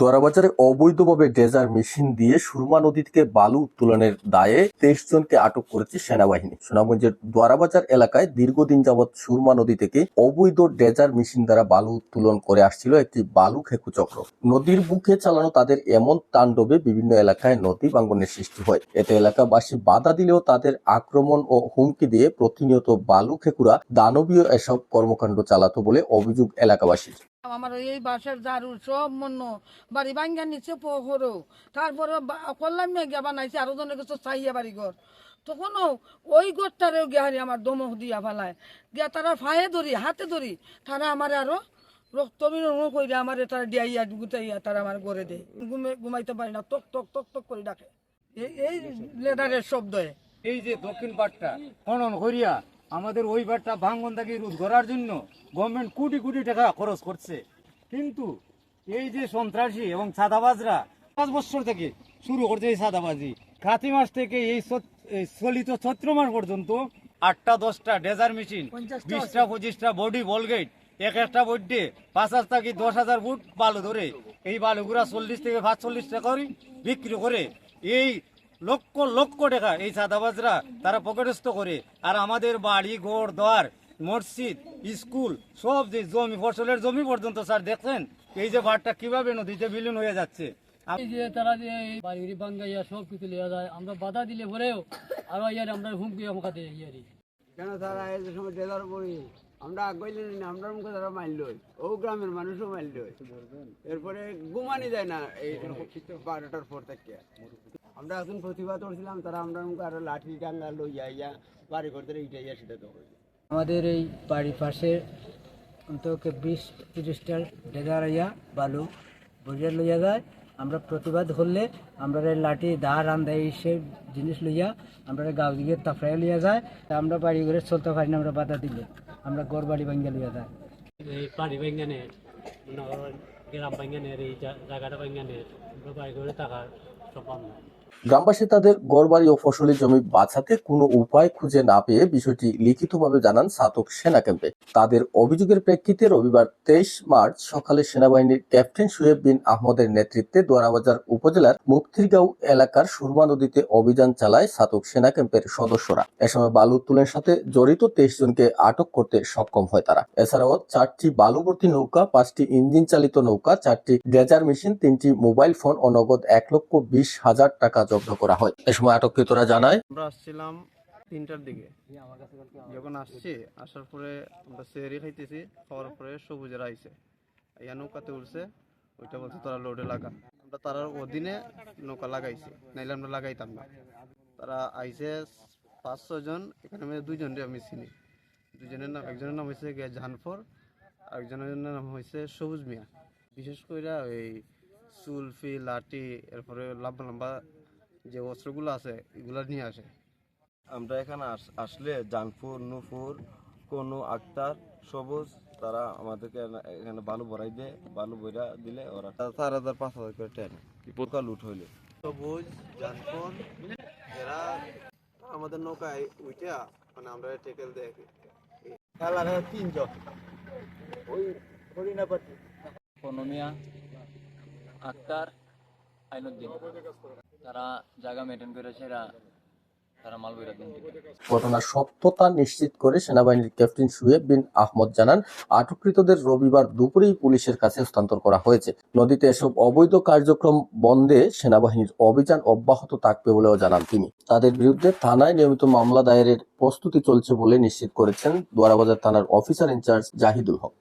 দরাবাজারে অবৈধভাবে dredger machine দিয়ে সুরমা নদী থেকে বালু উত্তোলনের দায়ে তেইশ জনকে আটক করেছে সেনাবাহিনী। সুনামগঞ্জের দোয়ারাবাজার এলাকায় দীর্ঘদিন যাবৎ সুরমা নদী থেকে অবৈধ ড্রেজার মেশিন দ্বারা বালু উত্তোলন করে আসছিল একটি বালু খেকু চক্র। নদীর বুকে চালানো তাদের এমন তাণ্ডবে বিভিন্ন এলাকায় নদী ভাঙ্গনের সৃষ্টি হয়। এতে এলাকাবাসী বাধা দিলেও তাদের আক্রমণ ও হুমকি দিয়ে প্রতিনিয়ত বালু খেকুরা দানবীয় এসব কর্মকাণ্ড চালাতো বলে অভিযোগ এলাকাবাসীর। আমার এই বাসের ঝাড়ু সব মন্য। বাড়ি ভাঙ্গা নিচে পহরো। তারপরে করলাম মেঘা বানাইছে আরও জনের কাছে চাইয়া বাড়ি ঘর তখনও ওই ঘরটারেও গিয়াহারি আমার দমক দিয়া ফেলায়। গিয়া তারা ফায়ে ধরি, হাতে ধরি, তারা আমার আরও রক্ত বিরোধ করে আমার তারা ডিয়াইয়া গুতাইয়া তারা আমার ঘরে দেয়। ঘুমে ঘুমাইতে পারি না তক তক তক তক করে ডাকে। এই লেদারের শব্দে। এই যে দক্ষিণ পাটটা, খনন করিয়া আমাদের ওই পাটটা ভাঙ্গন থেকে রোধ করার জন্য গভর্নমেন্ট কোটি কোটি টাকা খরচ করছে। কিন্তু এই যে সন্ত্রাসী এবং সাদাবাজরা পাঁচ বছর থেকে শুরু করছে এই সাদাবাজি কাতি মাস থেকে এই চলিত ছত্র মাস পর্যন্ত আটটা দশটা ডেজার মেশিন বিশটা পঁচিশটা বডি বলগেট এক একটা বড্ডে পাঁচ হাজার থেকে দশ হাজার ফুট বালু ধরে। এই বালুগুলা চল্লিশ থেকে পাঁচচল্লিশ টাকা করে বিক্রি করে। এই লক্ষ লক্ষ টাকা এই সাদাবাজরা তারা পকেটস্থ করে। আর আমাদের বাড়ি ঘর দ্বার মসজিদ স্কুল সব যে জমি ফসলের জমি পর্যন্ত স্যার দেখছেন? এই যে বাড়টা কীভাবে নদীতে বিলীন হয়ে যাচ্ছে? যে তারা যে বাড়ি বাঙ্গাইয়া সব কিছু লিয়া যায় আমরা বাধা দিলে পরেও আরও ইয়ার আমরা হুমকি আমাকে ইয়ারি। কেন তারা এই যে সময় ডেলার পড়ি আমরা আগইলে আমরা মুখে তারা মারল ও গ্রামের মানুষও মারল এরপরে ঘুমানি যায় না এই বারোটার পর থেকে। আমরা এখন প্রতিবাদ করছিলাম তারা আমরা আরও লাঠি ডাঙ্গা লইয়া ইয়া বাড়ি করতে ইটাইয়া সেটা তো আমাদের এই বাড়ির পাশে অন্তত বিশ তিরিশটার ডেগারাইয়া বালু বজিয়া লইয়া যায়। আমরা প্রতিবাদ করলে আমরা এই লাঠি দা রান্দা এইসব জিনিস লইয়া আমরা গাঁও দিকে তাফরাই লইয়া যায়। তা আমরা বাড়ি ঘরে চলতে পারি না আমরা বাধা দিলে। আমরা গড় বাড়ি ভাঙ্গা লইয়া যায়। এই বাড়ি বাঙ্গানের গ্রাম বাঙ্গানের এই জায়গাটা বাঙ্গানের আমরা বাড়ি করে থাকার সম্ভব না। গ্রামবাসী তাদের গড়বাড়ি ও ফসলি জমি বাঁচাতে কোনো উপায় খুঁজে না পেয়ে বিষয়টি লিখিতভাবে জানান সাতক সেনা ক্যাম্পে তাদের অভিযোগের প্রেক্ষিতে রবিবার তেইশ মার্চ সকালে সেনাবাহিনীর ক্যাপ্টেন সুহেব বিন আহমদের নেতৃত্বে দোয়ারাবাজার উপজেলার মুক্তিরগাঁও এলাকার সুরমা নদীতে অভিযান চালায় সাতক সেনা ক্যাম্পের সদস্যরা। এ সময় বালু উত্তোলনের সাথে জড়িত তেইশ জনকে আটক করতে সক্ষম হয় তারা। এছাড়াও চারটি বালুভর্তি নৌকা, পাঁচটি ইঞ্জিন চালিত নৌকা, চারটি ড্রেজার মেশিন, তিনটি মোবাইল ফোন ও নগদ এক লক্ষ বিশ হাজার টাকা জব্দ করা হয়। এ সময় আটককৃতরা জানায়, আমরা আসছিলাম তিনটার দিকে। যখন আসছি, আসার পরে আমরা সেরি খাইতেছি, খাওয়ার পরে সবুজের আইছে। ইয়া নৌকাতে উঠছে ওইটা বলছে, তোরা লোডে লাগা। আমরা তারার অধীনে নৌকা লাগাইছি, নাইলে আমরা লাগাইতাম না। তারা আইছে পাঁচ ছজন এখানে আমি দুইজনরে আমি চিনি। দুজনের নাম, একজনের নাম হয়েছে গিয়া জাহানফর আর একজনের নাম হয়েছে সবুজ মিয়া। বিশেষ করে ওই চুলফি লাঠি, এরপরে লম্বা লম্বা যে অস্ত্রগুলো আছে এগুলো নিয়ে আসে। আমরা এখানে আস- আসলে জানপুর নুপুর কোনো আক্তার সবুজ তারা আমাদেরকে এখানে বালু ভরাই দেয়। বালু বইরা দিলে ওরা চার হাজার পাঁচ হাজার করে টেনে। পোকা লুট হইলে। সবুজ জানপুর এরা আমাদের নৌকায় উইটা মানে আমরা টেকেল দেখি তিনজন ওই হরিণাপাতি। পনমিয়া আক্তার আইনুদ্দিন। ঘটনার সত্যতা নিশ্চিত করে সেনাবাহিনীর ক্যাপ্টেন সুয়েব বিন আহমদ জানান, আটককৃতদের রবিবার দুপুরেই পুলিশের কাছে হস্তান্তর করা হয়েছে। নদীতে এসব অবৈধ কার্যক্রম বন্ধে সেনাবাহিনীর অভিযান অব্যাহত থাকবে বলেও জানান তিনি। তাদের বিরুদ্ধে থানায় নিয়মিত মামলা দায়েরের প্রস্তুতি চলছে বলে নিশ্চিত করেছেন দোয়ারাবাজার থানার অফিসার ইনচার্জ জাহিদুল হক।